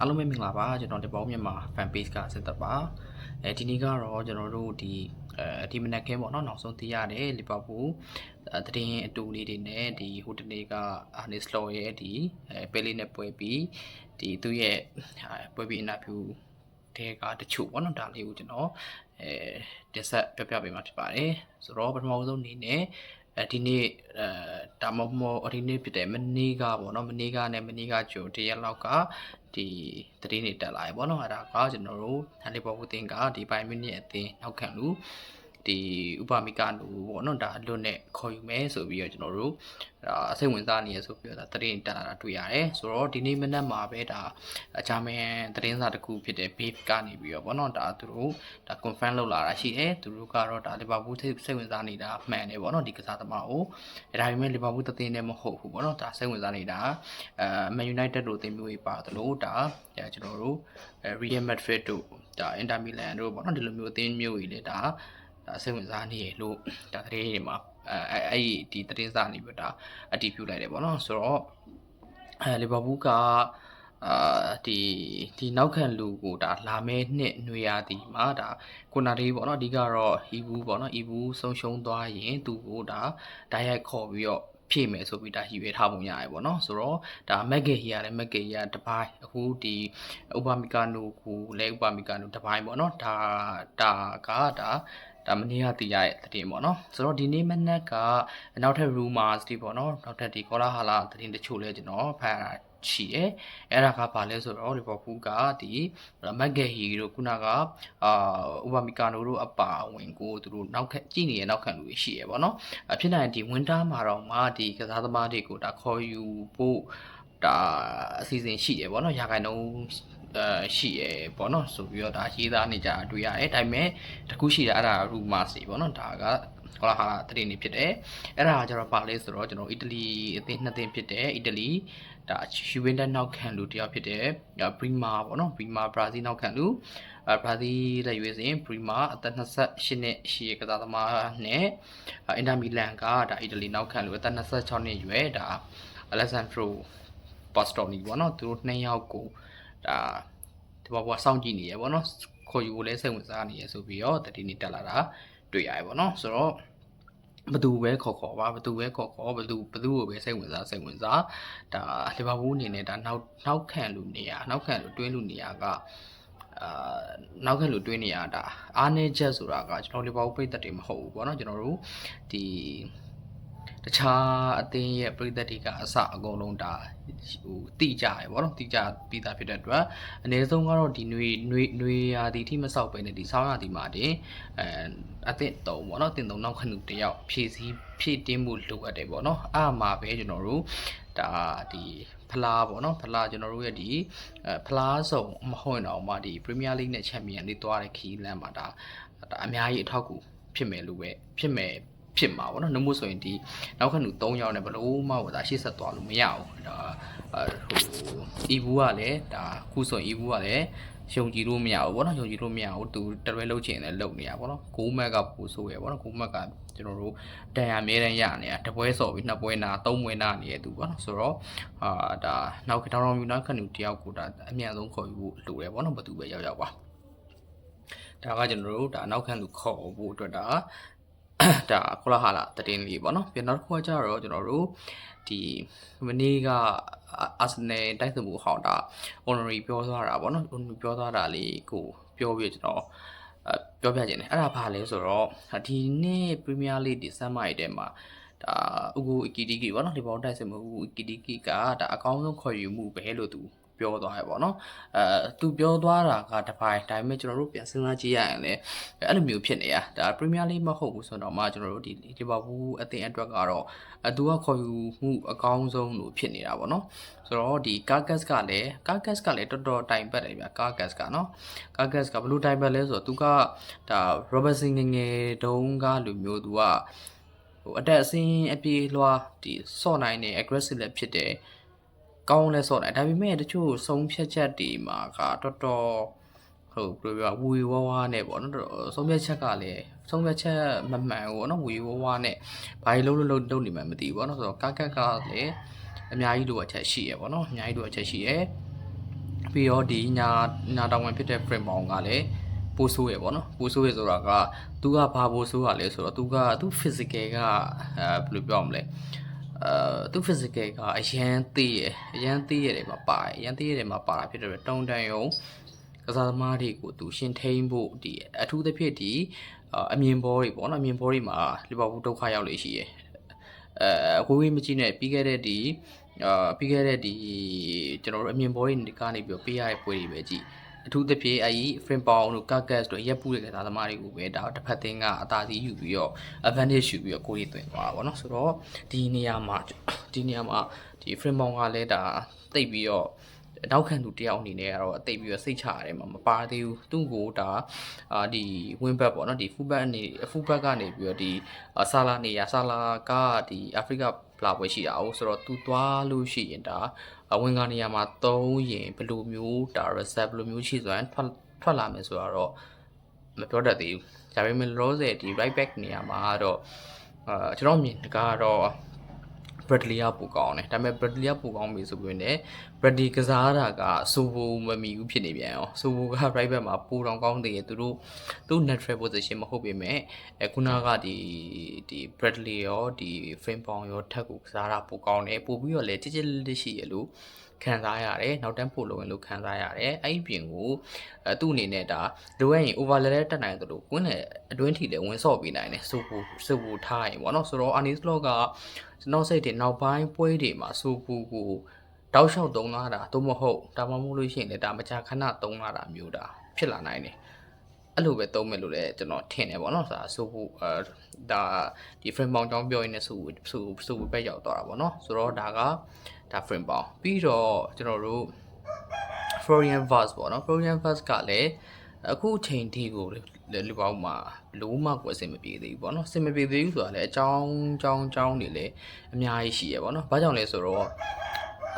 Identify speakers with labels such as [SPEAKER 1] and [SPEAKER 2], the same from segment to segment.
[SPEAKER 1] အားလုံးပဲမင်္ဂလာပါကျွန်တော်ဒီပေါင်းမြန်မာ fan page ကစစ်သက်ပါအဲဒီနေ့ကတော့ကျွန်တော်တို့ဒီအဲဒီမနက်ခင်းပေါ့နော်နောက်ဆုံးသိရတယ်လီဗာပူးတည်င်းအတူလေးတွေနဲ့ဒီဟိုတနေ့ကအာနီစလော်ရဲ့ဒီအဲပဲလေးနဲ့ပွဲပြီးဒီသူ့ရဲ့ပွဲပြီးအင်တာဗျူးတဲကတချို့ပေါ့နော်ဒါလေးကိုကျွန်တော်အဲတင်ဆက်ပြပြပေးမှာဖြစ်ပါတယ်ဆိုတော့ပထမဆုံးအနေနဲ့ အဲဒီနေ့အဲဒါမမောဒီနေ့ဖြစ်တယ်မနေ့ကပေါ့နော်မနေ့ကနဲ့မနေ့ကကြိုတရက်လောက်ကဒီတတိနေတက်လာရေပေါ့နော်အဲ့ဒါကကျွန်တော်တို့ဟန်လီဘော်ဘူးတင်ကဒီပိုင်မီနစ်အသင်းနောက်ခံလူဒီဥပမိကလူ ပေါ့နော်ဒါအလွတ်နဲ့ခေါ်ယူမယ်ဆိုပြီးတော့ကျွန်တော်တို့ဒါစိတ်ဝင်စားနေရဆိုပြီးတော့ဒါတတိတက်လာတာတွေ့ရတယ်ဆိုတော့ဒီနေ့မနက်မှာပဲဒါဂျာမန်သတင်းစာတစ်ခုဖြစ်တဲ့ Beef ကနေပြီးတော့ပေါ့နော်ဒါသူတို့ဒါ confirm လုပ်လာတာရှိတယ်သူတို့ကတော့ဒါလီဗာပူးစိတ်ဝင်စားနေတာမှန်တယ်ပေါ့နော်ဒီကစားသမားကိုဒါပေမဲ့လီဗာပူးတသင်းနဲ့မဟုတ်ဘူးပေါ့နော်ဒါစိတ်ဝင်စားနေတာအဲ Man United တို့အသင်းမျိုးကြီးပါတယ်လို့ဒါကျွန်တော်တို့ Real Madrid တို့ဒါ Inter Milan တို့ပေါ့နော်ဒီလိုမျိုးအသင်းမျိုးကြီးလေဒါဒါ စိတ်ဝင်စားနေလို့ဒါတရေတွေမှာအဲအဲ့ဒီဒီသတင်းစာနေပြီးတော့ဒါအတည်ပြုလိုက်တယ်ပေါ့နော်ဆိုတော့အဲလီဗာပူးကအာဒီဒီနောက်ခံလူကိုဒါလာမဲနှစ်ຫນွေရာသီမှာဒါကိုနာလေးပေါ့နော်အဓိကတော့ဟီဘူးပေါ့နော်ဟီဘူးဆုံးရှုံးသွားရင်သူ့ကိုဒါဓာတ်ရိုက်ခေါ်ပြီးတော့ဖြည့်မယ်ဆိုပြီးဒါရည်ရွယ်ထားပုံရတယ်ပေါ့နော်ဆိုတော့ဒါမက်ဂေဟီရတယ်မက်ဂေဟီကတပိုင်းအခုဒီဥပမီကာနိုကိုလည်းဥပမီကာနိုတပိုင်းပေါ့နော်ဒါဒါကဒါ ဒါမနေ့ကတည်ရတဲ့တင်ပေါ့နော်ဆိုတော့ဒီနေ့မနက်ကနောက်ထပ် rumors တွေပေါ့နော်နောက်ထပ်ဒီကောလာဟာလာတင်တချို့လဲကျွန်တော်ဖတ်ရရှိတယ်အဲ့ဒါကဘာလဲဆိုတော့လီဗာပူးကဒီမက်ဂယ်ဟီတို့ခုနကအာဥပမီကာနိုတို့အပါအဝင်ကိုသူတို့နောက်ခက်ကြည့်နေတဲ့နောက်ခံလူတွေရှိရပေါ့နော်အဖြစ်နိုင်ဒီဝင်းတာမှာတော့မှဒီကစားသမားတွေကိုဒါခေါ်ယူဖို့ဒါအစီအစဉ်ရှိတယ်ပေါ့နော်ရာခိုင်နှုန်း အဲရှိရပေါ့နော်ဆိုပြီးတော့ဒါရေးသားနေကြတွေ့ရတယ်ဒါပေမဲ့တခုရှိတာအဲ့ဒါ rumors တွေပေါ့နော်ဒါကဟောလာဟာတတိနေဖြစ်တယ်အဲ့ဒါကကျတော့ပါလဲဆိုတော့ကျွန်တော်အီတလီအသင်းနှစ်သင်းဖြစ်တယ်အီတလီဒါယူဝင်တဲ့နောက်ခံလူတယောက်ဖြစ်တယ်ဘရီမာပေါ့နော်ဘရီမာဘရာဇီးနောက်ခံလူအဲဘရာဇီးလက်ရွေးစဉ်ဘရီမာအသက်28နှစ်ရှိကစားသမားနဲ့အင်တာမီလန်ကဒါအီတလီနောက်ခံလူအသက်26နှစ်ရွယ်ဒါအလက်ဆန်ဒရိုပတ်စတိုနီပေါ့နော်သူတို့နှစ်ယောက်ကို ဒါဒီဘောကစောင့်ကြည့်နေရပေါ့နော်ခေါ်ယူဖို့လဲစိတ်ဝင်စားနေရဆိုပြီးတော့တတိနေတက်လာတာတွေ့ရတယ်ပေါ့နော်ဆိုတော့ဘသူပဲခေါ်ခေါ်ပါဘသူပဲခေါ်ခေါ်ဘသူဘသူကိုပဲစိတ်ဝင်စားစိတ်ဝင်စားဒါလီဗာပူးအနေနဲ့ဒါနောက်နောက်ခံလူနေရနောက်ခံလူတွင်းလူနေရကအာနောက်ခံလူတွင်းနေရဒါအားနေချက်ဆိုတာကကျွန်တော်လီဗာပူးပိတ်သက်တွေမဟုတ်ဘူးပေါ့နော်ကျွန်တော်တို့ဒီ တခြားအသင်းရဲ့ပြည်သက်တွေကအစအကုန်လုံးဒါဟိုတိကြရပေါ့နော်တိကြပြီးသားဖြစ်တဲ့အတွက်အနည်းဆုံးကတော့ဒီຫນွေຫນွေຫນွေရာသီထိမဆောက်ပဲနဲ့ဒီဆောင်းရာသီမှာတင်အဲအသင့်တုံပေါ့နော်တင်တုံနောက်ခဏတယောက်ဖြည့်စည်းဖြည့်တင်းမှုလိုအပ်တယ်ပေါ့နော်အားမှာပဲကျွန်တော်တို့ဒါဒီဖလားပေါ့နော်ဖလားကျွန်တော်တို့ရဲ့ဒီအဲဖလားစုံမဟုတ်တော့မှဒီပရီးမီးယားလိဂ်နဲ့ချန်ပီယံလိသွားတဲ့ခီးလမ်းမှာဒါဒါအများကြီးအထောက်အကူဖြစ်မယ်လို့ပဲဖြစ်မယ် ဖြစ်မှာပေါ့နော်နှုတ်မို့ဆိုရင်ဒီနောက်ခဏ3ယောက်နဲ့ဘလို့မှဟိုဒါရှေ့ဆက်သွားလို့မရဘူးဒါဟိုအီဘူးကလည်းဒါခုဆိုရင်အီဘူးကလည်းယုံကြည်လို့မရဘူးပေါ့နော်ယုံကြည်လို့မရဘူးသူတရွဲလုံးချင်တယ်လုံနေရပေါ့နော်6မက်ကပို့ဆိုရပေါ့နော်6မက်ကကျွန်တော်တို့တန်ရအမြဲတမ်းရနေတာတပွဲစော်ပြီးနှစ်ပွဲနာသုံးပွဲနာနေရသူပေါ့နော်ဆိုတော့အာဒါနောက်တောင်တော်မြူနောက်ခဏတယောက်ကိုဒါအမြန်ဆုံးခေါ်ယူဖို့လိုတယ်ပေါ့နော်ဘသူပဲရောက်ရောက်ပါဒါကကျွန်တော်တို့ဒါနောက်ခံသူခေါ်ဖို့အတွက်ဒါ ဒါခေါလာဟာလာတည်င်းလေးပေါ့နော်ပြန်နောက်တစ်ခုကကျတော့ကျွန်တော်တို့ဒီမနေ့ကအာဆင်နယ်တိုက်စစ်မှုဟောင်းတာ honorary ပြောသွားတာပေါ့နော် honorary ပြောသွားတာလေးကိုပြောပြီးကျွန်တော်အဲပြောပြခြင်းတယ်အဲ့ဒါဘာလဲဆိုတော့ဒီနေ့ Premier League ဒီဆမ်မိုက်ထဲမှာဒါဥကူအီကီတီကီပေါ့နော်ဒီဘောတိုက်စစ်မှုဥကူအီကီတီကီကဒါအကောင်းဆုံးခေါ်ယူမှုပဲလို့သူ ပြောသွားရပေါ့နော်အဲသူပြောသွားတာကတပိုင်းဒါပေမဲ့ကျွန်တော်တို့ပြန်စဉ်းစားကြည့်ရရင်လည်းအဲ့လိုမျိုးဖြစ်နေရဒါပရီးမီးယားလိမဟုတ်ဘူးဆိုတော့မှကျွန်တော်တို့ဒီလီဗာပူးအသင်းအတွက်ကတော့အသူကခေါ်ယူမှုအကောင်းဆုံးလို့ဖြစ်နေတာပေါ့နော်ဆိုတော့ဒီကာကတ်ကလည်းကာကတ်ကလည်းတော်တော်တိုင်ပတ်တယ်ဗျာကာကတ်ကနော်ကာကတ်ကဘယ်လိုတိုင်ပတ်လဲဆိုတော့သူကဒါရောဘတ်ဆင်ငငယ်တုံးကလူမျိုးသူကဟိုအတက်အစင်းအပြေးလွှားဒီစော့နိုင်နေ aggressive လည်းဖြစ်တယ် ကောင်းလဲဆော့တယ်ဒါပေမဲ့တချို့ဆုံးဖြတ်ချက်တွေမှာကတော်တော်ဟုတ်ဘယ်လိုပြောဝီဝါးဝါးနဲ့ပေါ့နော်ဆုံးဖြတ်ချက်ကလည်းဆုံးဖြတ်ချက်မမှန်ဘူးပေါ့နော်ဝီဝါးဝါးနဲ့ဘာလို့လုံးလုံးလုံးနေမှမသိဘူးပေါ့နော်ဆိုတော့ကကက်ကလည်းအများကြီးလိုအပ်ချက်ရှိရပေါ့နော်အများကြီးလိုအပ်ချက်ရှိရပြီးတော့ဒီညာညာတောင်ဝင်ဖြစ်တဲ့ frame ပေါင်းကလည်းပိုးဆိုးရယ်ပေါ့နော်ပိုးဆိုးရယ်ဆိုတာကသူကဘာပိုးဆိုးရလဲဆိုတော့သူကသူ physical ကအဲဘယ်လိုပြောရမလဲ အဲသူ physical ကအရန်သေးရယ်အရန်သေးရတယ်မှာပါတယ်အရန်သေးရတယ်မှာပါတာဖြစ်တဲ့တုံတန်ယုံကစားသမားတွေကိုသူရှင်ထိန်ဖို့ဒီအထူးသဖြင့်ဒီအမြင်ဘောတွေပေါ့နော်အမြင်ဘောတွေမှာလီဗာပူးဒုက္ခရောက်လေရှိရယ်အဲဝေးဝေးမကြည့်နဲ့ပြီးခဲ့တဲ့ဒီအာပြီးခဲ့တဲ့ဒီကျွန်တော်တို့အမြင်ဘောတွေကနေပြီးတော့ပေးရတဲ့ပွဲတွေပဲကြည့် အထူးသဖြင့်အဲဒီ frame pound တို့ carcass တို့ရက်ပူတဲ့ကစားသမားတွေကိုပဲဒါတစ်ဖက်သင်းကအသာစီးယူပြီးတော့ advantage ယူပြီးတော့ကိုယ်တွေတွင်သွားတာပေါ့နော်ဆိုတော့ဒီနေရာမှာဒီနေရာမှာဒီ frame pound ကလည်းဒါတိတ်ပြီးတော့ နောက်ခံသူတယောက်အနေနဲ့ကတော့အသိပြီးတော့စိတ်ချရတယ်မှာမပါသေးဘူးသူ့ကိုဒါအာဒီ win back ပေါ့နော်ဒီ full back အနေ full back ကနေပြီးတော့ဒီဆာလာနေရဆာလာကဒီအာဖရိကဖလာပွဲရှိတာ哦ဆိုတော့သူသွားလို့ရှိရင်ဒါဝင်ကနေရာမှာ3ရင်ဘယ်လိုမျိုးဒါ reserve ဘယ်လိုမျိုးရှိဆိုရင်ထွက်ထွက်လာမယ်ဆိုတော့မပြောတတ်သေးဘူးဒါပေမဲ့လောဆယ်ဒီ right back နေရာမှာတော့အာကျွန်တော်မြင်တကားတော့ Bradley ကပိုကောင်းတယ်ဒါပေမဲ့ Bradley ကပိုကောင်းပြီဆိုပြီးတော့ Bradley ကစားတာကစိုးဘိုမမီဘူးဖြစ်နေပြန်ရောစိုးဘိုက right back မှာပိုတောင်ကောင်းသေးတယ်သူတို့သူ natural position မဟုတ်ပေမဲ့အဲခုနကဒီဒီ Bradley ရောဒီ frame pound ရောထက်ကိုကစားတာပိုကောင်းတယ်ပိုပြီးတော့လည်းကြည်ကြည်လေးလေးရှိရလို့ ခံစားရတယ်နောက်တန်းပို့လို့ဝင်လို့ခံစားရတယ်အဲ့ဒီပြင်ကိုအဲသူ့အနေနဲ့ဒါလိုအပ်ရင် over လည်းတက်နိုင်တယ်လို့ကွင်းနဲ့အတွင်းထိလည်းဝင်ဆော့ပေးနိုင်တယ်စိုးဘိုစိုးဘိုထားရင်ပေါ့နော်ဆိုတော့ Anis Vlog ကကျွန်တော်စိတ်တွေနောက်ပိုင်းပွဲတွေမှာစူပူကိုတောက်လျှောက်သုံးလာတာသို့မဟုတ်ဒါမှမဟုတ်လို့ရှိရင်လည်းဒါမကြာခဏသုံးလာတာမျိုးဒါဖြစ်လာနိုင်တယ်အဲ့လိုပဲသုံးမယ်လို့လည်းကျွန်တော်ထင်တယ်ပေါ့နော်ဒါစူပူအဲဒါဒီ frame ပေါင်းကြောင်းပြောရင်းနဲ့စူစူစူပူပဲရောက်သွားတာပေါ့နော်ဆိုတော့ဒါက ဒါ frame ပေါင်းပြီးတော့ကျွန်တော်တို့ Florian Vaz ပေါ့နော် Florian Vaz ကလည်းအခုချိန်ထိကိုလူပေါင်းမှာလုံးမကိုအဆင်မပြေသေးဘူးပေါ့နော်အဆင်မပြေသေးဘူးဆိုတာလည်းအကြောင်းအကြောင်းအကြောင်းတွေလည်းအများကြီးရှိရပေါ့နော်ဘာကြောင့်လဲဆိုတော့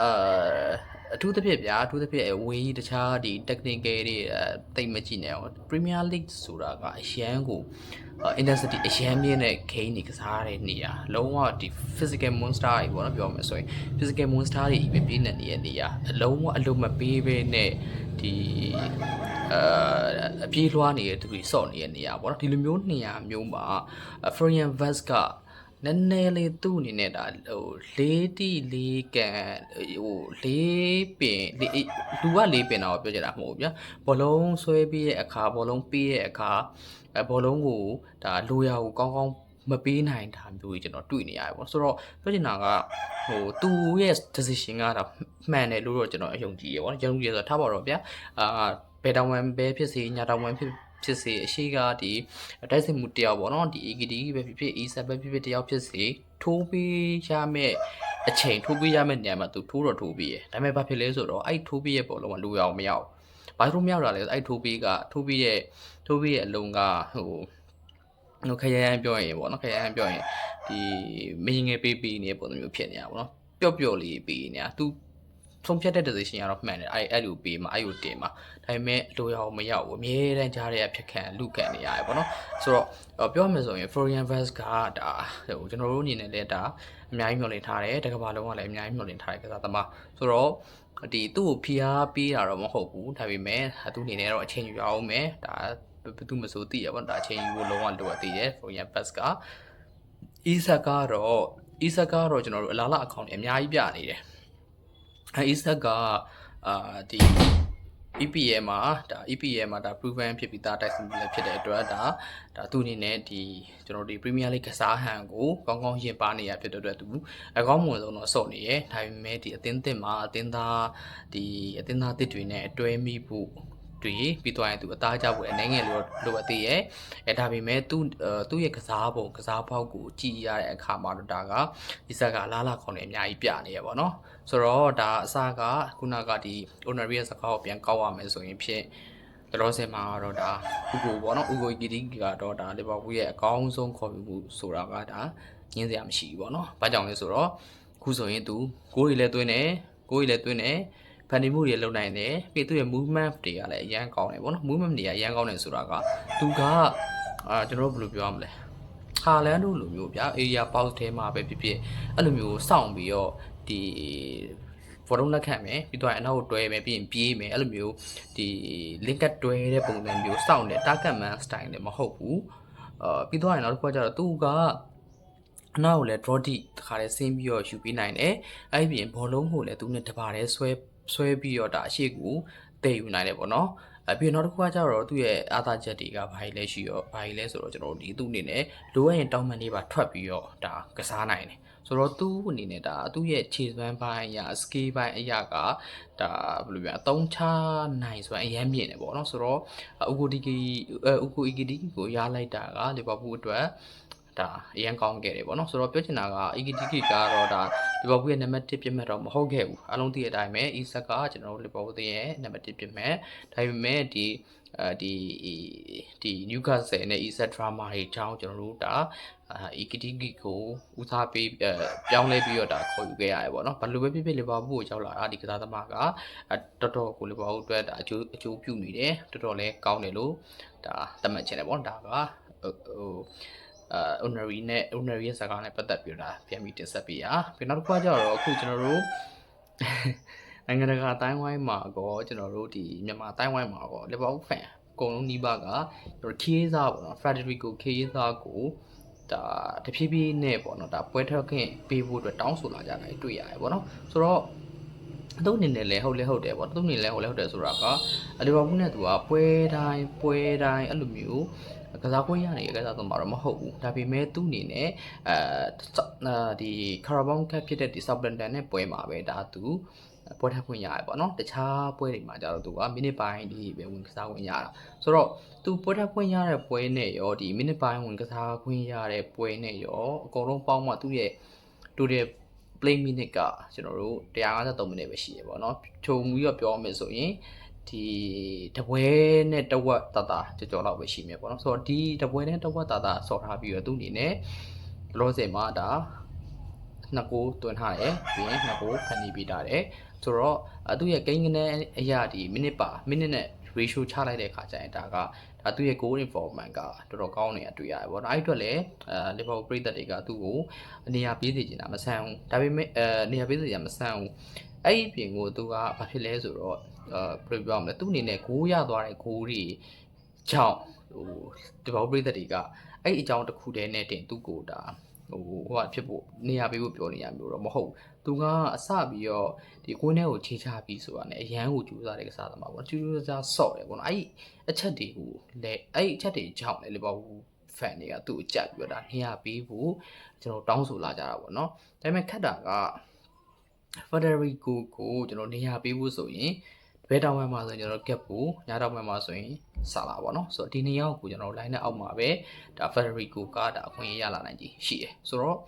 [SPEAKER 1] အာ အထူးသဖြင့်ဗျာအထူးသဖြင့်ဝေးတခြားဒီ technical တွေအဲတိတ်မကြည့်နဲ့အောင် Premier League ဆိုတာကအရန်ကို intensity အရန်မြင့်တဲ့ game တွေကစားတဲ့နေရာလုံးဝဒီ physical monster တွေပေါ့နော်ပြောမယ်ဆိုရင် physical monster တွေပဲပြည့်နေနေတဲ့နေရာအလုံးဝအလုံးမပေးဘဲနဲ့ဒီအာအပြေးလွှားနေတဲ့သူတွေစော့နေတဲ့နေရာပေါ့နော်ဒီလိုမျိုးနေရာမျိုးမှာ Florian Vaz က နည်းနည်းလေးသူ့အနေနဲ့ဒါဟိုလေးတီလေးကန်ဟိုလေးပင်လေးလူကလေးပင်တော့ပြောကြတာမဟုတ်ဘူးဗျာဘောလုံးဆွဲပြီးတဲ့အခါဘောလုံးပြီးတဲ့အခါအဲဘောလုံးကိုဒါလိုရာကိုကောင်းကောင်းမပေးနိုင်တာမျိုးကြီးကျွန်တော်တွေ့နေရတယ်ပေါ့ဆိုတော့ပြောချင်တာကဟိုသူရဲ့ decision ကတော့မှန်တယ်လို့တော့ကျွန်တော်အယုံကြည်ရပေါ့နော်ယုံကြည်ရဆိုတော့ထားပါတော့ဗျာအာဘယ်တောင်ဝန်ပဲဖြစ်စေညာတောင်ဝန်ဖြစ် ဖြစ်စေအရှိကဒီတိုက်စစ်မှုတယောက်ပေါ့နော်ဒီ EGD ပဲဖြစ်ဖြစ် ESA ပဲဖြစ်ဖြစ်တယောက်ဖြစ်စေထိုးပေးရမယ့်အချိန်ထိုးပေးရမယ့်နေရာမှာသူထိုးတော့ထိုးပေးရဒါပေမဲ့ဘာဖြစ်လဲဆိုတော့အဲ့ထိုးပေးရဲ့ပုံလုံးကလူရအောင်မရောက်ဘာလို့မရောက်တာလဲအဲ့ထိုးပေးကထိုးပေးရဲ့ထိုးပေးရဲ့အလုံးကဟိုဟိုခရရန်ပြောရင်ပေါ့နော်ခရရန်ပြောရင်ဒီမင်းငယ်ပေးပေးနေတဲ့ပုံစံမျိုးဖြစ်နေတာပေါ့နော်ပျော့ပျော့လေးပေးနေတာ तू ဆုံးဖြတ်တဲ့ decision ကတော့မှန်တယ်အဲ့အဲ့လိုပေးမှာအဲ့လိုတင်မှာဒါပေမဲ့လိုရအောင်မရောက်ဘူးအမြဲတမ်းကြားရတဲ့ဖြစ်ခံလူခံနေရတယ်ပေါ့နော်ဆိုတော့ပြောမယ်ဆိုရင် Florian Vaz ကဒါဟိုကျွန်တော်တို့အနေနဲ့လည်းဒါအများကြီးမျှော်လင့်ထားတယ်တကဘာလုံးကလည်းအများကြီးမျှော်လင့်ထားတဲ့ကစားသမားဆိုတော့ဒီသူ့ကိုဖိအားပေးတာတော့မဟုတ်ဘူးဒါပေမဲ့သူအနေနဲ့တော့အချိန်ယူရအောင်မယ်ဒါဘယ်သူမဆိုသိရပါတော့ဒါအချိန်ယူဖို့လုံးဝလိုအပ်သေးတယ် Florian Vaz က Isak ကတော့ Isak ကတော့ကျွန်တော်တို့အလားလာအကောင့်တွေအများကြီးပြနေတယ် အဲ Isak ကအာဒီ EPL မှာဒါ EPL မှာဒါ proven ဖြစ်ပြီးသားတိုက်စစ်မှုလည်းဖြစ်တဲ့အတွက်ဒါဒါသူအနေနဲ့ဒီကျွန်တော်ဒီ Premier League ကစားဟန်ကိုကောင်းကောင်းရင်ပါနေရဖြစ်တဲ့အတွက်သူအကောင်းမွန်ဆုံးတော့စော့နေရဒါပေမဲ့ဒီအသင်းသစ်မှာအသင်းသားဒီအသင်းသားသစ်တွေနဲ့အတွဲမိဖို့ တွေပြီးသွားရင်သူအသားကြဖို့အနေငယ်လိုလိုအပ်သေးရဲ့အဲဒါပေမဲ့သူသူ့ရဲ့ကစားပုံကစားပေါက်ကိုကြည့်ရတဲ့အခါမှာတော့ဒါကဒီဆက်ကလာလာခေါင်းနေအများကြီးပြနေရပါတော့ဆိုတော့ဒါအစကခုနကဒီ owner ရဲ့စကားကိုပြန်ကောက်ရမယ်ဆိုရင်ဖြစ်တော်စင်မှာတော့ဒါဥကိုပေါ့နော်ဥကိုဂီဒီကတော့ဒါလီဗာပူးရဲ့အကောင်းဆုံးခေါ်ပြီးမှုဆိုတာကဒါညင်းစရာမရှိဘူးပေါ့နော်။ဘာကြောင့်လဲဆိုတော့ခုဆိုရင်သူဂိုးတွေလည်းသွင်းတယ်ဂိုးတွေလည်းသွင်းတယ် ဖန်တီမှုတွေလုပ်နိုင်တယ်ပြီးသူ့ရဲ့ movement တွေကလည်းအရန်ကောင်းတယ်ပေါ့နော် movement တွေကအရန်ကောင်းတယ်ဆိုတာကသူကအာကျွန်တော်တို့ဘယ်လိုပြောရမလဲဟာလန်တို့လိုမျိုးဗျာ area box ထဲမှာပဲဖြစ်ဖြစ်အဲ့လိုမျိုးစောင့်ပြီးတော့ဒီဖော်တော့လက်ခံမယ်ပြီးတော့အနောက်ကိုတွဲမယ်ပြီးရင်ပြေးမယ်အဲ့လိုမျိုးဒီ link တွဲတဲ့ပုံစံမျိုးစောင့်တဲ့ target man style လည်းမဟုတ်ဘူးအာပြီးတော့နောက်တစ်ခုကကျတော့သူကအနောက်ကိုလည်း draw deep တခါတည်းဆင်းပြီးတော့ယူပေးနိုင်တယ်အဲ့ဒီပြင်ဘောလုံးကိုလည်းသူနဲ့တပါတည်းဆွဲ ဆွဲပြီးတော့ဒါအရှိကူတည်ယူနိုင်တယ်ပေါ့နော်အပြီးတော့နောက်တစ်ခုကကျတော့သူ့ရဲ့အာသာချက်တွေကဘာကြီးလဲရှိရောဘာကြီးလဲဆိုတော့ကျွန်တော်တို့ဒီသူ့အနေနဲ့လိုအပ်ရင်တောင်းပန်လေးပါထွက်ပြီးတော့ဒါကစားနိုင်တယ်ဆိုတော့သူ့အနေနဲ့ဒါသူ့ရဲ့ခြေစွမ်းပိုင်းအရာ skill ပိုင်းအရာကဒါဘယ်လိုပြောအသုံးချနိုင်ဆိုရင်အရင်မြင်တယ်ပေါ့နော်ဆိုတော့ဥကိုဒီကီဥကိုအီကီဒီကိုရလိုက်တာကလီဗာပူးအတွက် ဒါအရင်ကောင်းခဲ့တယ်ပေါ့နော်ဆိုတော့ပြောချင်တာကအီကီဒီကီကတော့ဒါလီဗာပူးရဲ့နံပါတ်1ပြစ်မှတ်တော့မဟုတ်ခဲ့ဘူးအလုံးသိတဲ့အတိုင်းပဲအီဆက်ကကျွန်တော်တို့လီဗာပူးရဲ့နံပါတ်1ပြစ်မှတ်ဒါပေမဲ့ဒီအဲဒီဒီနျူကာဆယ်နဲ့အီဆက်ဒရာမာတွေအကြောင်းကျွန်တော်တို့ဒါအီကီဒီကီကိုဦးစားပေးပြောင်းလဲပြီးတော့ဒါခေါ်ယူခဲ့ရတယ်ပေါ့နော်ဘယ်လိုပဲဖြစ်ဖြစ်လီဗာပူးကိုရောက်လာတာဒီကစားသမားကတော်တော်ကိုလီဗာပူးအတွက်ဒါအကျိုးအကျိုးပြုနေတယ်တော်တော်လေးကောင်းတယ်လို့ဒါသတ်မှတ်ချင်တယ်ပေါ့ဒါကဟို အာ honorary နဲ့ honorary ရဲ့စကားနဲ့ပတ်သက်ပြီးတော့ပြန်ပြီးတင်ဆက်ပေးရပြီးနောက်တစ်ခါကျတော့အခုကျွန်တော်တို့နိုင်ငံတကာအတိုင်းဝိုင်းမှာကောကျွန်တော်တို့ဒီမြန်မာအတိုင်းဝိုင်းမှာကောလီဗာပူးဖန်အကုန်လုံးနီးပါးကကျွန်တော်ခေးစားပေါ့နော် Federico ခေးစားကိုဒါတဖြည်းဖြည်းနဲ့ပေါ့နော်ဒါပွဲထွက်ခင်ပေးဖို့အတွက်တောင်းဆိုလာကြတာတွေ့ရတယ်ပေါ့နော်ဆိုတော့သူ့အနေနဲ့လည်းဟုတ်လဲဟုတ်တယ်ပေါ့သူ့အနေနဲ့လည်းဟုတ်လဲဟုတ်တယ်ဆိုတာကလီဗာပူးနဲ့သူကပွဲတိုင်းပွဲတိုင်းအဲ့လိုမျိုး ကစားပွဲရနေကစားသမားတော့မဟုတ်ဘူးဒါပေမဲ့သူ့အနေနဲ့အဲဒီကာရာဘောင်းကပ်ဖြစ်တဲ့ဒီဆော့ပလန်တန်နဲ့ပွဲမှာပဲဒါသူပွဲထပ်ခွင့်ရတယ်ပေါ့နော်တခြားပွဲတွေမှာကျတော့သူကမိနစ်ပိုင်းဒီပဲဝင်ကစားခွင့်ရတာဆိုတော့သူပွဲထပ်ခွင့်ရတဲ့ပွဲနဲ့ရောဒီမိနစ်ပိုင်းဝင်ကစားခွင့်ရတဲ့ပွဲနဲ့ရောအကုန်လုံးပေါင်းမှသူ့ရဲ့ total play minute ကကျွန်တော်တို့153မိနစ်ပဲရှိရပေါ့နော်ခြုံပြီးတော့ပြောမယ်ဆိုရင် ဒီတပွဲနဲ့တဝက်တာတာကြော်ကြော်လောက်ပဲရှိမြဲပေါ့နော်ဆိုတော့ဒီတပွဲနဲ့တဝက်တာတာဆော်ထားပြီးတော့သူ့အနေနဲ့လောဆယ်မှာဒါနှစ်ကိုတွင်ထားတယ်ပြီးရင်နှစ်ကိုဖန်တီးပေးထားတယ်ဆိုတော့သူ့ရဲ့ကိန်းကနေအရာဒီမိနစ်ပါမိနစ်နဲ့ ratio ချလိုက်တဲ့အခါကျရင်ဒါကဒါသူ့ရဲ့ goal informant ကတော်တော်ကောင်းနေတာတွေ့ရတယ်ပေါ့နော်အဲ့အတွက်လည်းအဲ Liverpool ပြည်သက်တွေကသူ့ကိုအနေရပေးစီချင်တာမဆန်းဘူးဒါပေမဲ့အဲအနေရပေးစီချင်မဆန်းဘူးအဲ့ဒီပြင်ကိုသူကဘာဖြစ်လဲဆိုတော့ အဲဘယ်လိုပြောမလဲသူ့အနေနဲ့ဂိုးရသွားတဲ့ဂိုးတွေကြောင့်ဟိုဒီဘောပြည်သက်တွေကအဲ့အကြောင်းတစ်ခုတည်းနဲ့တင်သူ့ကိုဒါဟိုဟိုကဖြစ်ဖို့နေရာပေးဖို့ပြောနေရမျိုးတော့မဟုတ်သူကအစပြီးတော့ဒီကွင်းထဲကိုခြေချပြီးဆိုတာ ਨੇ အရန်ကိုကြိုးစားတဲ့ကစားသမားပေါ့ကြိုးစားဆော့တယ်ပေါ့နော်အဲ့အချက်တွေကိုလေအဲ့အချက်တွေကြောင့်လေလီဗာပူးဖန်တွေကသူ့ကိုကြက်ပြီးတော့ဒါနေရာပေးဖို့ကျွန်တော်တောင်းဆိုလာကြတာပေါ့နော်ဒါပေမဲ့ခက်တာက Federico ကိုကျွန်တော်နေရာပေးဖို့ဆိုရင် ဘဲတောင်ဘက်မှာဆိုရင်ကျွန်တော်ကက်ပူညတောင်ဘက်မှာဆိုရင်ဆာလာပေါ့နော်ဆိုတော့ဒီနှစ်ယောက်ကိုကျွန်တော် line နဲ့အောက်မှာပဲဒါ Federico ကဒါအခွင့်အရေးရလာနိုင်ကြီးရှိတယ်ဆိုတော့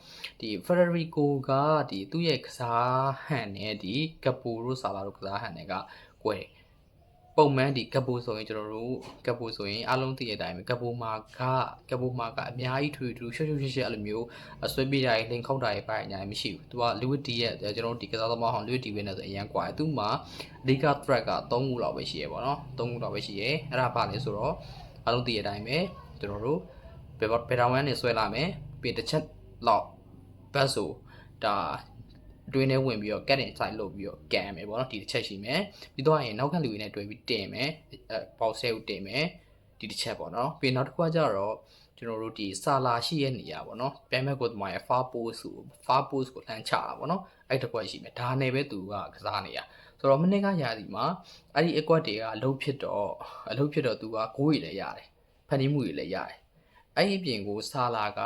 [SPEAKER 1] ဒီ Federico ကဒီသူ့ရဲ့ကစားဟန်နဲ့ဒီကက်ပူတို့ဆာလာတို့ကစားဟန်တွေကကွဲတယ် ပုံမှန်ဒီကပိုဆိုရင်ကျွန်တော်တို့ကပိုဆိုရင်အားလုံးသိတဲ့အတိုင်းပဲကပိုမှာကကပိုမှာကအများကြီးထူထူရှုပ်ရှုပ်ရှက်ရှက်အဲ့လိုမျိုးအဆွဲပြတာရေလိန်ခောက်တာရေပိုင်းညာမရှိဘူးသူကလူဝတီရဲ့ကျွန်တော်တို့ဒီကစားသမားဟောင်းလူဝတီပဲနဲ့ဆိုအရန်ကွာသူမှာအဓိက threat က3ခုလောက်ပဲရှိရပါတော့3ခုလောက်ပဲရှိရအဲ့ဒါပါလဲဆိုတော့အားလုံးသိတဲ့အတိုင်းပဲကျွန်တော်တို့ဘယ်ဘယ်တောင်ဝမ်းနေဆွဲလာမယ်ပြီးတစ်ချက်လောက်ဘတ်ဆိုဒါ အတွင်းထဲဝင်ပြီးတော့ get inside လုပ်ပြီးတော့ကန်မယ်ပေါ့နော်ဒီတစ်ချက်ရှိမယ်ပြီးတော့ရင်နောက်ကလူတွေနဲ့တွဲပြီးတင်မယ်အဲပေါက်ဆဲကိုတင်မယ်ဒီတစ်ချက်ပေါ့နော်ပြီးနောက်တစ်ခုကကြတော့ကျွန်တော်တို့ဒီစာလာရှိရဲ့နေရာပေါ့နော်ပြန်မဲ့ကိုတမရဲ့ far post ကို far post ကိုလှမ်းချတာပေါ့နော်အဲ့တစ်ခွက်ရှိမယ်ဒါနဲ့ပဲသူကကစားနေရဆိုတော့မနေ့ကရာသီမှာအဲ့ဒီအကွက်တွေကအလုပ်ဖြစ်တော့အလုပ်ဖြစ်တော့သူကဂိုးရည်လည်းရတယ်ဖန်တီးမှုတွေလည်းရတယ်အဲ့ဒီအပြင်ကိုစာလာက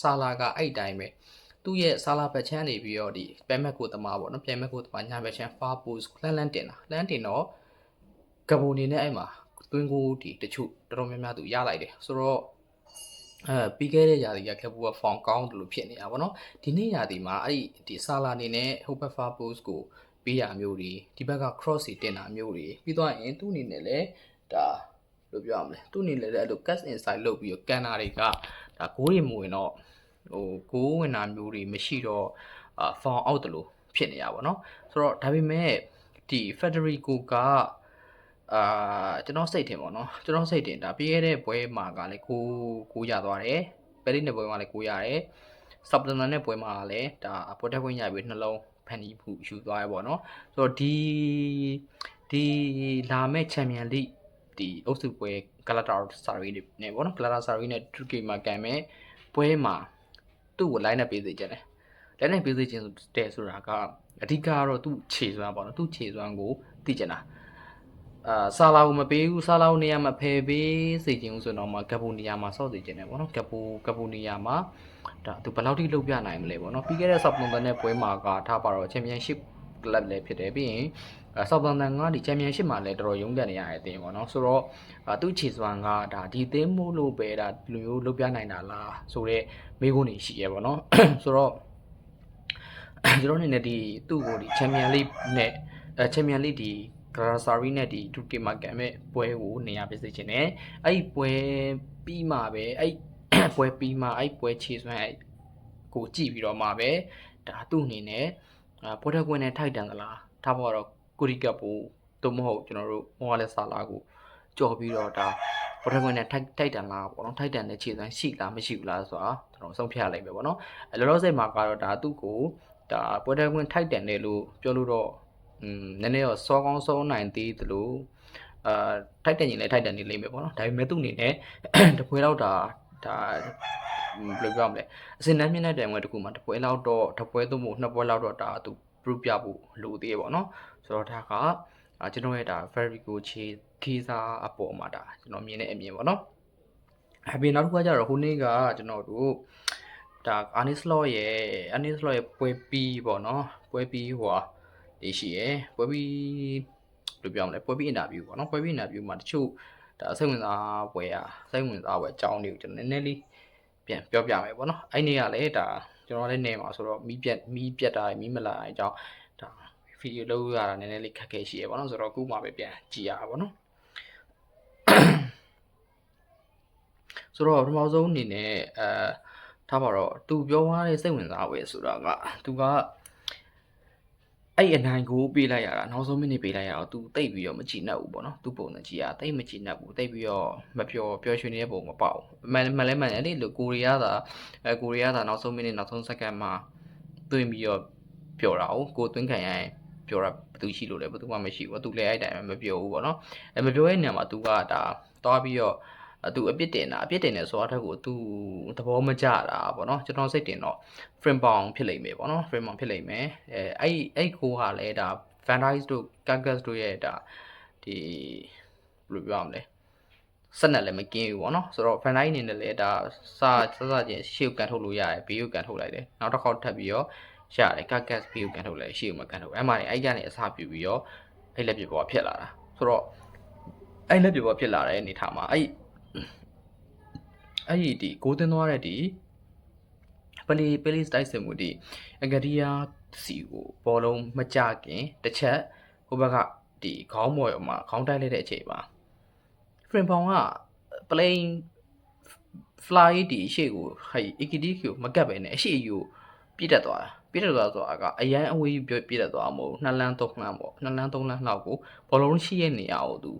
[SPEAKER 1] စာလာကအဲ့တိုင်းပဲ သူ့ရဲ့ဆာလာဘက်ချမ်းနေပြီးတော့ဒီပြိုင်မက်ကိုတမပေါ့နော်ပြိုင်မက်ကိုတမညာဘက်ချမ်း far post လှမ်းလှမ်းတင်တာလှမ်းတင်တော့ကဘိုနေနဲ့အဲ့မှာတွင်းကိုဒီတချို့တော်တော်များများသူရလိုက်တယ်ဆိုတော့အဲပြီးခဲ့တဲ့ຢာတီကကဘူကဖောင်ကောင်းတယ်လို့ဖြစ်နေတာဗောနော်ဒီနေ့ຢာတီမှာအဲ့ဒီဒီဆာလာနေနဲ့ဟိုဘက် far post ကိုပေးရမျိုးတွေဒီဘက်က cross စီတင်တာမျိုးတွေပြီးတော့ရင်သူ့အနေနဲ့လည်းဒါလို့ပြောရမလဲသူ့အနေနဲ့လည်းအဲ့လို cast inside လုပ်ပြီးတော့ကန်နာတွေကဒါဂိုးတွေမဝင်တော့ ဟိုကိုးဝင်တာမျိုးတွေမရှိတော့အာ found out တလို့ဖြစ်နေရပါတော့ဆိုတော့ဒါပေမဲ့ဒီ Federico ကအာကျွန်တော်စိတ်ထင်ပါတော့ကျွန်တော်စိတ်ထင်ဒါပြီးခဲ့တဲ့ပွဲမှာကလည်းကိုကိုရသွားတယ်ပဲလီနဲ့ပွဲမှာလည်းကိုရတယ်ဆပ်ပလန်နဲ့ပွဲမှာလည်းဒါပွဲတက်ခွင့်ရပြီးနှလုံးဖန်တီးမှုယူသွားရပေါ့နော်ဆိုတော့ဒီဒီလာမဲ့ချန်ပီယံလိဒီအုပ်စုပွဲဂလာတာဆာရီနဲ့ပေါ့နော်ဂလာတာဆာရီနဲ့တူကီမှာကန်မဲ့ပွဲမှာ သူ့ကို line up ပေးစေချင်တယ် line up ပေးစေချင်တဲ့ဆိုတာကအဓိကကတော့သူ့ခြေစွမ်းပေါ့နော်သူ့ခြေစွမ်းကိုသိချင်တာအာဆာလာကိုမပေးဘူးဆာလာကိုနေရာမှာဖယ်ပေးစေချင်ဦးဆိုတော့မှကပူနေရာမှာဆော့စေချင်တယ်ပေါ့နော်ကပူကပူနေရာမှာဒါသူဘယ်လောက်ထိလုပ်ပြနိုင်မလဲပေါ့နော်ပြီးခဲ့တဲ့ Southampton နဲ့ပွဲမှာကထားပါတော့ Championship club လည်းဖြစ်တယ်ပြီးရင် အဲ Southampton ကဒီ Championship မှာလည်းတော်တော်ရုန်းကန်နေရတဲ့အသင်းပေါ့နော်ဆိုတော့အာသူ့ခြေစွမ်းကဒါဒီသင်းမို့လို့ပဲဒါဒီလိုမျိုးလုပ်ပြနိုင်တာလားဆိုတော့မိကုန်းနေရှိရပေါ့နော်ဆိုတော့ကျွန်တော်အနေနဲ့ဒီသူ့ကိုဒီ Champion League နဲ့အဲ Champion League ဒီ Galatasaray နဲ့ဒီတူတီမှာကန်မဲ့ပွဲကိုနေရာပြစေချင်တယ်အဲ့ဒီပွဲပြီးမှပဲအဲ့ပွဲပြီးမှအဲ့ပွဲခြေစွမ်းအဲ့ကိုကြည့်ပြီးတော့မှပဲဒါသူ့အနေနဲ့အာပွဲတက်ကွင်းနဲ့ထိုက်တန်သလားထားဖို့ကတော့ ကိုရီကပ်ကိုသို့မဟုတ်ကျွန်တော်တို့မော်လက်ဆာလာကိုကြော်ပြီးတော့ဒါပွဲတက်ကွင်းနဲ့ထိုက်ထိုက်တန်လားပေါ့နော်ထိုက်တန်တဲ့ခြေစွမ်းရှိလားမရှိဘူးလားဆိုတာကျွန်တော်ဆုံးဖြတ်လိုက်မယ်ပေါ့နော်အဲလောလောဆယ်မှာကတော့ဒါသူ့ကိုဒါပွဲတက်ကွင်းထိုက်တန်တယ်လို့ပြောလို့တော့อืมနည်းနည်းတော့စောကောင်းစောနိုင်သေးသလိုအာထိုက်တန်ရင်လည်းထိုက်တန်နေလိမ့်မယ်ပေါ့နော်ဒါပေမဲ့သူ့အနေနဲ့တပွဲတော့ဒါဒါဘယ်လိုပြောမလဲအစင်တန်းမြင့်တဲ့တိုင်ဝဲတစ်ခုမှာတစ်ပွဲလောက်တော့တစ်ပွဲသို့မဟုတ်နှစ်ပွဲလောက်တော့ဒါသူ proof ပြဖို့လိုသေးရပေါ့နော်ဆိုတော့ဒါကအာကျွန်တော်ရဲ့ဒါ Verigo ခြေခီးစားအပေါ်မှာဒါကျွန်တော်မြင်တဲ့အမြင်ပေါ့နော်အပြင်နောက်တစ်ခုကကျတော့ဟိုနေ့ကကျွန်တော်တို့ဒါ Anislo ရဲ့ Anislo ရဲ့ပွဲပြီးပေါ့နော်ပွဲပြီးဟိုဟာဒီရှိရယ်ပွဲပြီးဘယ်လိုပြောမလဲပွဲပြီး interview ပေါ့နော်ပွဲပြီး interview မှာတချို့ဒါစိတ်ဝင်စားပွဲอ่ะစိတ်ဝင်စားပွဲအကြောင်းတွေကိုကျွန်တော်နည်းနည်းလေးပြန်ပြောပြမယ်ပေါ့နော်အဲ့နေ့ကလည်းဒါ ကျွန်တော်လည်းနေမှာဆိုတော့မီးပြက်မီးပြက်တာမီးမလာအကြောင်းဒါဗီဒီယိုလုပ်ရတာနည်းနည်းလေးခက်ခဲရှိရပေါ့နော်ဆိုတော့အခုမှပဲပြန်ကြည့်ရတာပေါ့နော်ဆိုတော့ပထမဆုံးအနေနဲ့အဲထားပါတော့သူပြောသွားတဲ့စိတ်ဝင်စားပွဲဆိုတာကသူက အဲ့အနိုင်ကိုပေးလိုက်ရတာနောက်ဆုံးမိနစ်ပေးလိုက်ရတော့ तू တိတ်ပြီးတော့မကြည့်နဲ့ဘူးပေါ့နော် तू ပုံစံကြည့်ရတိတ်မကြည့်နဲ့ဘူးတိတ်ပြီးတော့မပျော်ပျော်ရွှင်နေတဲ့ပုံမပေါ့မှန်မှန်လဲမှန်တယ်လေလို့ကိုရီးယားသာအဲကိုရီးယားသာနောက်ဆုံးမိနစ်နောက်ဆုံးစက္ကန့်မှာတွင်ပြီးတော့ပျော်တာ哦ကိုသွင်းခံရရင်ပျော်တာဘယ်သူရှိလို့လဲဘယ်သူမှမရှိဘူး तू လည်းအဲ့တိုင်းမပျော်ဘူးပေါ့နော်အဲမပျော်တဲ့နေရာမှာ तू ကဒါသွားပြီးတော့ သူအပြစ်တင်တာအပြစ်တင်တယ်ဆိုတော့တက်ကိုသူသဘောမကျတာပေါ့နော်ကျွန်တော်စိတ်တင်တော့ frame bound ဖြစ်လိမ့်မယ်ပေါ့နော် frame bound ဖြစ်လိမ့်မယ်အဲအဲ့အဲ့ကိုကလည်းဒါ Van Dijk တို့ Carcass တို့ရဲ့ဒါဒီဘယ်လိုပြောရမလဲစက်နဲ့လည်းမကင်းဘူးပေါ့နော်ဆိုတော့ Van Dijk အနေနဲ့လည်းဒါစာစစချင်းရှေ့ကိုကန်ထုတ်လို့ရတယ်ဘေးကိုကန်ထုတ်လိုက်တယ်နောက်တစ်ခေါက်ထပ်ပြီးတော့ရတယ် Carcass ဘေးကိုကန်ထုတ်လိုက်ရှေ့ကိုမကန်ထုတ်အဲ့မှာအဲ့ကနေအစပြုပြီးတော့အဲ့လက်ပြပေါ်ဖြစ်လာတာဆိုတော့အဲ့လက်ပြပေါ်ဖြစ်လာတဲ့အနေထားမှာအဲ့ အဲ့ဒီဒီကိုတင်သွားတဲ့ဒီပလီပလီစတိုက်စင်မှုဒီအဂဒီယာစီကိုဘောလုံးမကြခင်တစ်ချက်ဟိုဘက်ကဒီခေါင်းမော်ရမှာခေါင်းတိုက်လိုက်တဲ့အချိန်မှာဖရင်ပေါင်က plane fly ဒီအရှိကိုဟဲ့ EKD ကိုမကတ်ပဲနဲ့အရှိယူပြစ်တက်သွားတာပြစ်တက်သွားဆိုတာကအရန်အဝေးပြပြစ်တက်သွားမဟုတ်နှစ်လမ်းသုံးလမ်းပေါ့နှစ်လမ်းသုံးလမ်းလောက်ကိုဘောလုံးရှိရဲ့နေရာကိုသူ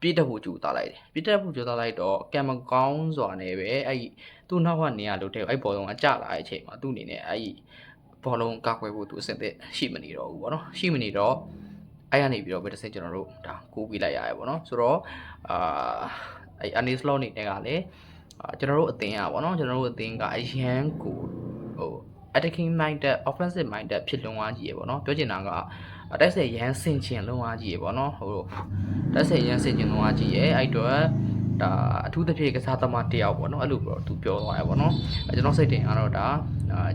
[SPEAKER 1] ပြည့်တက်ဖို့ကြိုးစားလိုက်တယ်ပြည့်တက်ဖို့ကြိုးစားလိုက်တော့ကံမကောင်းစွာနဲ့ပဲအဲ့သူ့နောက်ကနေရလို့တဲ့အဲ့ဘောလုံးကကျလာတဲ့အချိန်မှာသူ့အနေနဲ့အဲ့ဘောလုံးကောက်ွယ်ဖို့သူအဆင်သင့်ရှိမနေတော့ဘူးပေါ့နော်ရှိမနေတော့အဲ့ရနေပြီးတော့ဘယ်တစ်စက်ကျွန်တော်တို့ဒါကိုးပြီးလိုက်ရတယ်ပေါ့နော်ဆိုတော့အာအဲ့ Anis Law နေနဲ့ကလည်းအာကျွန်တော်တို့အသင်းอ่ะပေါ့နော်ကျွန်တော်တို့အသင်းကအရန်ကိုဟို attacking minded offensive minded ဖြစ်လွန်သွားကြီးရေပေါ့နော်ပြောချင်တာက တိုက်ဆက်ရန်ဆင်ချင်လွန်သွားကြီးရေပေါ့နော်ဟိုတိုက်ဆက်ရန်ဆင်ချင်လွန်သွားကြီးရေအဲ့တော့ဒါအထူးသဖြင့်ကစားသမားတယောက်ပေါ့နော်အဲ့လိုပြောသူပြောသွားရပေါ့နော်အဲကျွန်တော်စိတ်တင်ကတော့ဒါ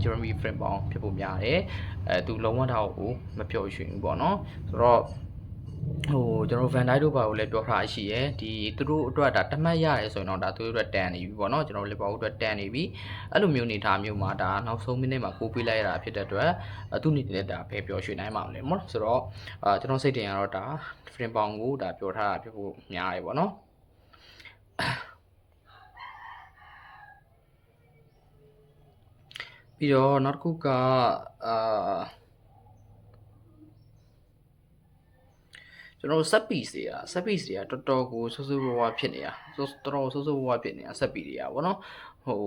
[SPEAKER 1] ဂျေရမီဖရင်ပေါင်ဖြစ်ဖို့များတယ်အဲသူလုံးဝတော့ကိုမပြောရွှင်ဘူးပေါ့နော်ဆိုတော့ ဟိုကျွန်တော်ဗန်ဒိုက်တို့ဘာကိုလည်းပြောထားရှိရယ်ဒီသူတို့အတွက်ဒါတမတ်ရတယ်ဆိုရင်တော့ဒါသူတို့အတွက်တန်နေပြီပေါ့နော်ကျွန်တော်လီဗာပူးအတွက်တန်နေပြီအဲ့လိုမျိုးနေထားမျိုးမှာဒါနောက်ဆုံးမိနစ်မှာကိုပေးလိုက်ရတာဖြစ်တဲ့အတွက်သူနေနဲ့ဒါပဲပြောရွှေနိုင်မှာမလဲပေါ့နော်ဆိုတော့အာကျွန်တော်စိတ်တင်ရတော့ဒါဖရင်ပေါင်ကိုဒါပြောထားတာဖြစ်ဖို့များတယ်ပေါ့နော်ပြီးတော့နောက်တစ်ခုကအာ ကျွန်တော်တို့ set piece တွေက set piece တွေကတော်တော်ကိုဆိုးဆိုးဝါးဝါးဖြစ်နေတာဆိုတော်တော်ဆိုးဆိုးဝါးဝါးဖြစ်နေတာ set piece တွေကဗောနော်ဟို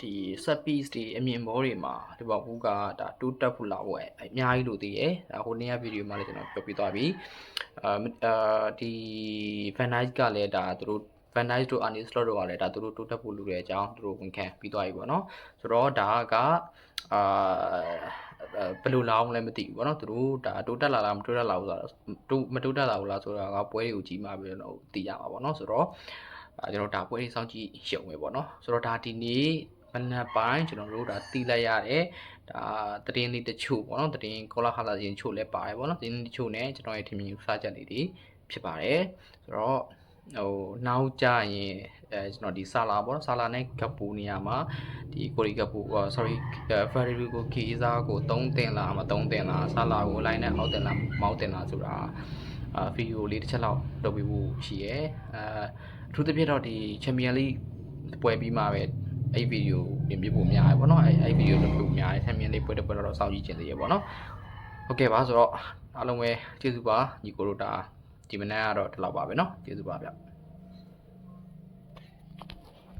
[SPEAKER 1] ဒီ set piece တွေအမြင်ဘောတွေမှာဒီဘောဘူးကဒါတိုးတက်ဖို့လာဖို့အများကြီးလို့သိရယ်ဒါဟိုနေ့ကဗီဒီယိုမှာလည်းကျွန်တော်ပြောပြသွားပြီအာအာဒီ Van Dijk ကလည်းဒါသူတို့ Van Dijk တို့ Arne Slot တို့ကလည်းဒါသူတို့တိုးတက်ဖို့လိုတဲ့အကြောင်းသူတို့ဝန်ခံပြီးသွားပြီပေါ့နော်ဆိုတော့ဒါကအာ ဘယ်လိုလာအောင်လဲမသိဘူးပေါ့နော်သူတို့ဒါတိုးတက်လာလားမတိုးတက်လာဘူးဆိုတော့တိုးမတိုးတက်လာဘူးလားဆိုတာကပွဲတွေကိုကြီးမှပြီးတော့သိရမှာပေါ့နော်ဆိုတော့အဲကျွန်တော်ဒါပွဲတွေစောင့်ကြည့်ရုံပဲပေါ့နော်ဆိုတော့ဒါဒီနေ့မနက်ပိုင်းကျွန်တော်တို့ဒါတီးလိုက်ရတယ်ဒါတရင်လေးတချို့ပေါ့နော်တရင်ကောလာဟာလာရင်ချို့လည်းပါတယ်ပေါ့နော်တရင်တချို့ ਨੇ ကျွန်တော်ရဲ့ထင်မြင်စားချက်လေးတွေဖြစ်ပါတယ်ဆိုတော့ ဟိုနောက်ကြရင်အဲကျွန်တော်ဒီဆာလာပေါ့နော်ဆာလာနဲ့ကပူနေရာမှာဒီကိုရီကပူ sorry ဖာရီရီကိုခီစားကို3တင်လာမှာ3တင်လာဆာလာကိုလိုက်နဲ့အောက်တင်လာမောက်တင်လာဆိုတာအာဗီဒီယိုလေးတစ်ချက်လောက်လုပ်ပြီးဖို့ရှိရယ်အဲအထူးသဖြင့်တော့ဒီချန်ပီယံလိပွဲပြီးမှပဲအဲ့ဗီဒီယိုပြင်ပြဖို့များရယ်ပေါ့နော်အဲ့အဲ့ဗီဒီယိုလုပ်ဖို့များတယ်ချန်ပီယံလိပွဲတစ်ပွဲတော့စောင့်ကြည့်ခြင်းသေးရယ်ပေါ့နော်ဟုတ်ကဲ့ပါဆိုတော့အားလုံးပဲကျေးဇူးပါညီကိုတို့ဒါ ဒီမနေ့ကတော့ဒီလောက်ပါပဲเนาะကျေးဇူးပါဗျ